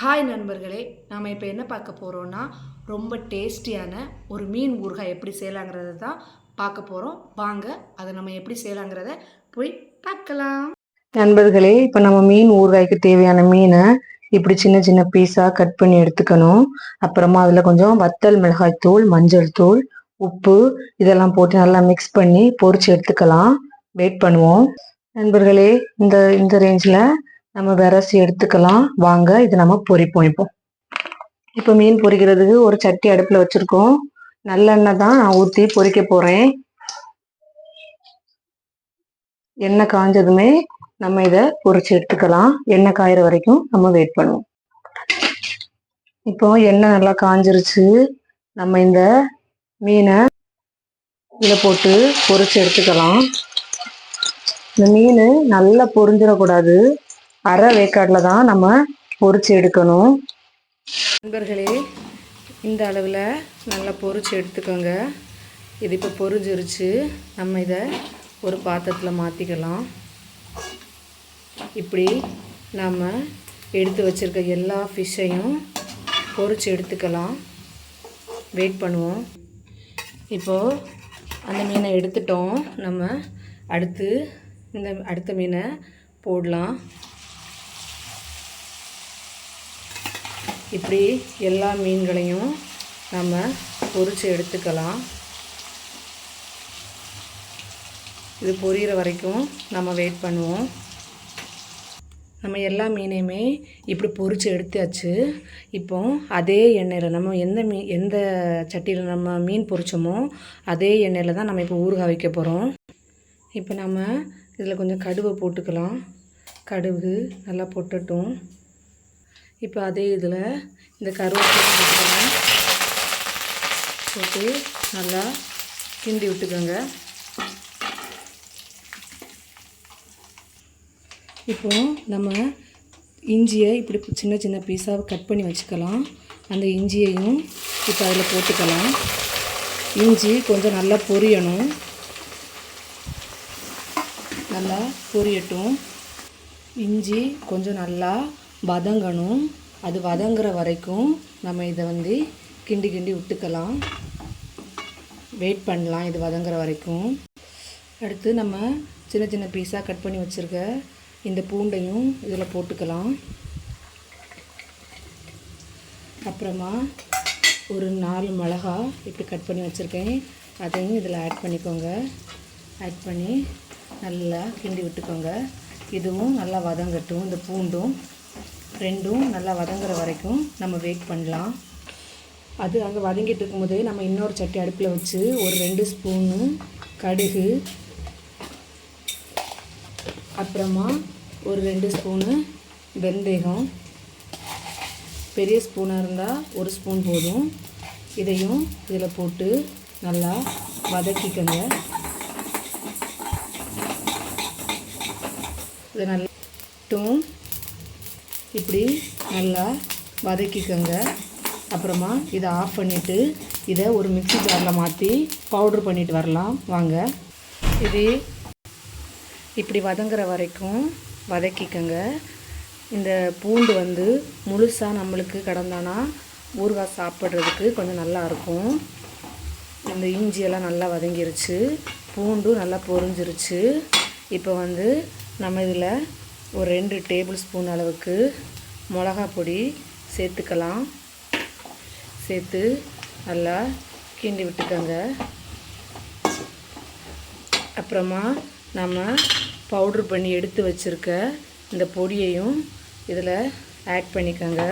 Hi நண்பர்களே நாம் இப்போ என்ன பார்க்க போகிறோன்னா ரொம்ப டேஸ்டியான ஒரு மீன் ஊறுகாய் எப்படி செய்யலாங்கிறத தான் பார்க்க போகிறோம் வாங்க அதை நம்ம எப்படி செய்யலாங்கிறத போய் பார்க்கலாம். நண்பர்களே இப்போ நம்ம மீன் ஊறுகாய்க்கு தேவையான மீனை இப்படி சின்ன சின்ன பீஸாக கட் பண்ணி எடுத்துக்கணும். அப்புறமா அதில் கொஞ்சம் வத்தல் மிளகாய் தூள் மஞ்சள் தூள் உப்பு இதெல்லாம் போட்டு நல்லா மிக்ஸ் பண்ணி பொறிச்சு எடுத்துக்கலாம். வெயிட் பண்ணுவோம். நண்பர்களே இந்த இந்த ரேஞ்சில் நம்ம விரசி எடுத்துக்கலாம். வாங்க இது நம்ம பொரிப்போம் இப்போ. இப்போ மீன் பொரிக்கிறதுக்கு ஒரு சட்டி அடுப்பில் வச்சுருக்கோம். நல்லெண்ணெய் தான் நான் ஊற்றி பொரிக்க போகிறேன் எண்ணெய் காஞ்சதுமே நம்ம இதை பொரிச்சு எடுத்துக்கலாம். எண்ணெய் காயிற வரைக்கும் நம்ம வெயிட் பண்ணுவோம். இப்போ எண்ணெய் நல்லா காஞ்சிருச்சு. நம்ம இந்த மீனை இதில் போட்டு பொரிச்சு எடுத்துக்கலாம். இந்த மீன் நல்லா பொரிஞ்சிடக்கூடாது. அரை வேக்காட்டில் தான் நம்ம பொறிச்சு எடுக்கணும். நண்பர்களே இந்த அளவில் நல்லா பொரிச்சு எடுத்துக்கோங்க. இது இப்போ பொறிஞ்சிருச்சு. நம்ம இதை ஒரு பாத்திரத்தில் மாற்றிக்கலாம் இப்படி நாம் எடுத்து வச்சுருக்க எல்லா ஃபிஷ்ஷையும் பொறிச்சு எடுத்துக்கலாம். வெயிட் பண்ணுவோம். இப்போது அந்த மீனை எடுத்துட்டோம். நம்ம அடுத்து இந்த அடுத்த மீனை போடலாம். இப்படி எல்லா மீன்களையும் நம்ம பொரிச்சு எடுத்துக்கலாம். இது பொரியிற வரைக்கும் நம்ம வெயிட் பண்ணுவோம். நம்ம எல்லா மீனையுமே இப்படி பொறிச்சு எடுத்தாச்சு. இப்போ அதே எண்ணெயில் நம்ம எந்த மீ எந்த சட்டியில் நம்ம மீன் பொரிச்சோமோ அதே எண்ணெயில் தான் நம்ம இப்போ ஊறுகாய் வைக்க போகிறோம் இப்போ நம்ம இதில் கொஞ்சம் கடுவை போட்டுக்கலாம். கடுகு நல்லா பொட்டட்டும். இப்போ அதே இதில் இந்த கருவேப்பிலை போட்டு நல்லா கிண்டி விட்டுக்கோங்க. இப்போ நம்ம இஞ்சியை இப்படி சின்ன சின்ன பீஸாக கட் பண்ணி வச்சுக்கலாம். அந்த இஞ்சியையும் இப்போ அதில் போட்டுக்கலாம். இஞ்சி கொஞ்சம் நல்லா பொரியணும். நல்லா பொரியட்டும். இஞ்சி கொஞ்சம் நல்லா வதங்கணும். அது வதங்குற வரைக்கும் நம்ம இதை வந்து கிண்டி கிண்டி விட்டுக்கலாம். வெயிட் பண்ணலாம் இது வதங்குற வரைக்கும். அடுத்து நம்ம சின்ன சின்ன பீஸாக கட் பண்ணி வச்சுருக்க இந்த பூண்டையும் இதில் போட்டுக்கலாம். அப்புறமா ஒரு நாலு மிளகா இப்படி கட் பண்ணி வச்சுருக்கேன். அதையும் இதில் ஆட் பண்ணிக்கோங்க. ஆட் பண்ணி நல்லா கிண்டி விட்டுக்கோங்க. இதுவும் நல்லா வதங்கட்டும் இந்த பூண்டும். ரெண்டும் நல்லா வதங்குற வரைக்கும் நம்ம வெயிட் பண்ணலாம். அது அங்கே வதங்கிட்டு இருக்கும்போதே நம்ம இன்னொரு சட்டி அடுப்பில் வச்சு ஒரு ரெண்டு ஸ்பூனு கடுகு அப்புறமா ஒரு ரெண்டு ஸ்பூனு வெந்தயம். பெரிய ஸ்பூனாக இருந்தால் ஒரு ஸ்பூன் போதும். இதையும் இதில் போட்டு நல்லா வதக்கிக்கங்க. இதை நல்லா இப்படி நல்லா வதக்கிக்கோங்க. அப்புறமா இதை ஆஃப் பண்ணிவிட்டு இதை ஒரு மிக்சி ஜாரில் மாற்றி பவுட்ரு பண்ணிட்டு வரலாம். வாங்க. இது இப்படி வதங்குற வரைக்கும் வதக்கிக்கோங்க. இந்த பூண்டு வந்து முழுசாக நம்மளுக்கு கடந்தானா ஊறுகாய் சாப்பிட்றதுக்கு கொஞ்சம் நல்லா இருக்கும். இந்த இஞ்சியெல்லாம் நல்லா வதங்கிருச்சு. பூண்டும் நல்லா பொரிஞ்சிருச்சு. இப்போ வந்து நம்ம இதில் ஒரு ரெண்டு டேபிள் ஸ்பூன் அளவுக்கு மிளகா பொடி சேர்த்துக்கலாம். சேர்த்து நல்லா கிண்டி விட்டுக்கோங்க. அப்புறமா நம்ம பவுட்ரு பண்ணி எடுத்து வச்சுருக்க இந்த பொடியையும் இதில் ஆட் பண்ணிக்கோங்க.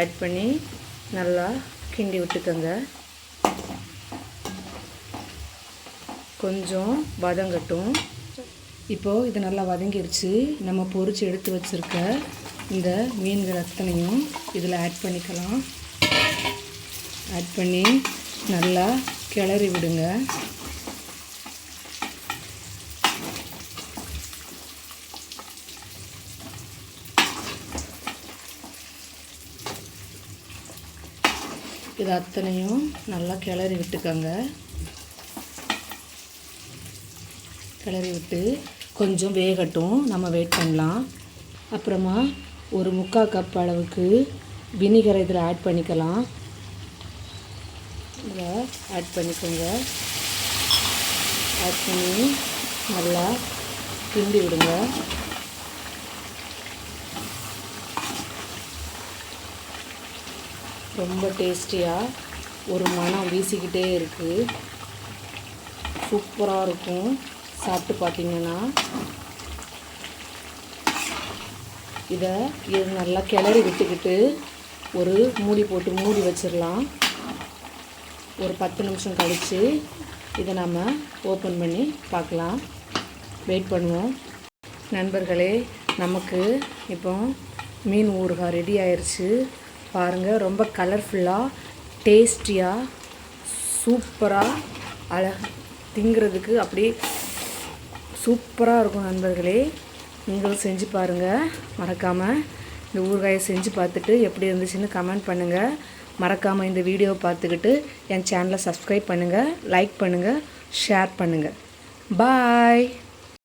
ஆட் பண்ணி நல்லா கிண்டி விட்டுக்கோங்க. கொஞ்சம் வதங்கட்டும். இப்போது இது நல்லா வதங்கிடுச்சு. நம்ம பொறிச்சு எடுத்து வச்சுருக்க இந்த மீன்கள் அத்தனையும் இதில் ஆட் பண்ணிக்கலாம். ஆட் பண்ணி நல்லா கிளறி விடுங்க. இது அத்தனையும் நல்லா கிளறி விட்டுக்கோங்க. கிளறி விட்டு கொஞ்சம் வேகட்டும். நம்ம வெயிட் பண்ணலாம். அப்புறமா ஒரு முக்கால் கப் அளவுக்கு வினிகரை இதில் ஆட் பண்ணிக்கலாம். இதில் ஆட் பண்ணிக்கோங்க. ஆட் பண்ணி நல்லா கிண்டி விடுங்க. ரொம்ப டேஸ்டியாக ஒரு மனம் வீசிக்கிட்டே இருக்குது சூப்பராக இருக்கும். சாப்பிட்டு பார்த்தீங்கன்னா இதை இது நல்லா கிளறி விட்டுக்கிட்டு ஒரு மூடி போட்டு மூடி வச்சிடலாம். ஒரு பத்து நிமிஷம் கழித்து இதை நம்ம ஓப்பன் பண்ணி பார்க்கலாம். வெயிட் பண்ணுவோம். நண்பர்களே நமக்கு இப்போ மீன் ஊறுகாய் ரெடி ஆயிடுச்சு பாருங்கள் ரொம்ப கலர்ஃபுல்லாக டேஸ்டியாக சூப்பராக அழ திங்கிறதுக்கு அப்படியே சூப்பராக இருக்கும் நண்பர்களே. நீங்களும் செஞ்சு பாருங்கள் மறக்காமல் இந்த ஊறுகாயை செஞ்சு பார்த்துட்டு எப்படி இருந்துச்சுன்னு கமெண்ட் பண்ணுங்கள் மறக்காமல் இந்த வீடியோவை பார்த்துக்கிட்டு என் சேனலை சப்ஸ்கிரைப் பண்ணுங்கள் லைக் பண்ணுங்கள் ஷேர் பண்ணுங்கள் பாய்